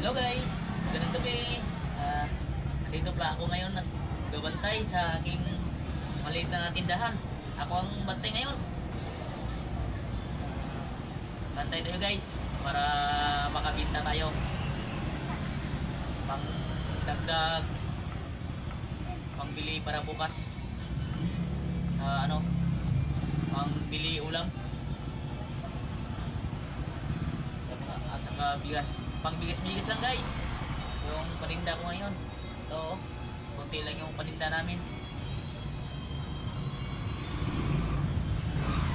Hello guys, magandang gabi. Ah, dito pala ako ngayon nagbabantay sa aking maliit na tindahan. Ako ang bantay ngayon. Bantay tayo guys para makabinta tayo. Pang dagdag pangbili para bukas. Ah, ano? Pangbili ulam. At saka bigas pang bigas-bigas lang guys. Yung paninda ko ngayon. Ito konti lang yung paninda namin.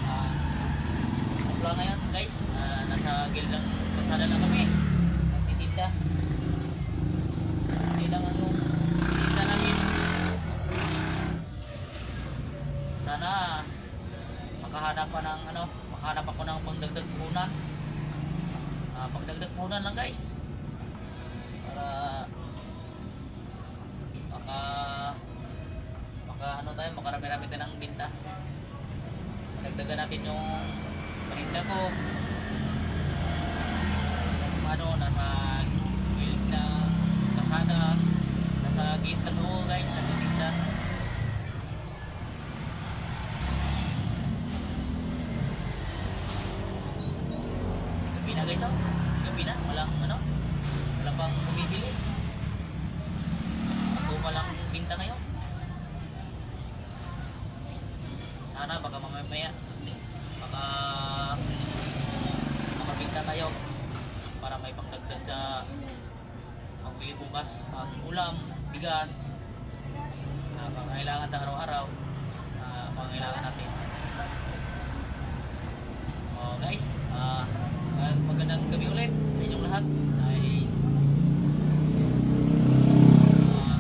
Ah wala ngayon guys. Ah, nasa gildang pasada lang kami. Nagtitinda. Hindi lang ang yung tinda namin. Sana makahanap pa ng ano makahanap ako ng pangdagdag puhunan Ah, pagdagdag muna lang guys. Para maka maka ano tayo makarami-rami tayo ng binta. Madagdagan natin yung paninda ko ano nasa gilid ng kasada nasa gate ng loob guys nagtitinda gabi na guys oh. Gabi na walang ano wala pang bumibili. Ako walang binta ngayon. Sana baka mamaya baka makabinta tayo para may pangdagdag sa pangbili bukas pang ulam bigas na pangailangan sa araw-araw na pangailangan natin lahat ay uh,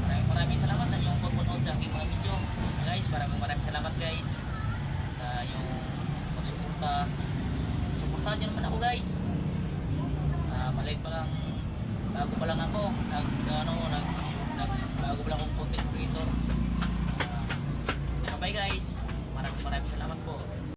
maraming maraming salamat sa inyong pagpunod sa aking mga video. Guys maraming maraming salamat guys sa iyong pagsuporta. Suportahan nyo naman ako guys. Uh, maliit pa lang bago pa lang ako nag ano nag, nag bago pa lang akong content creator.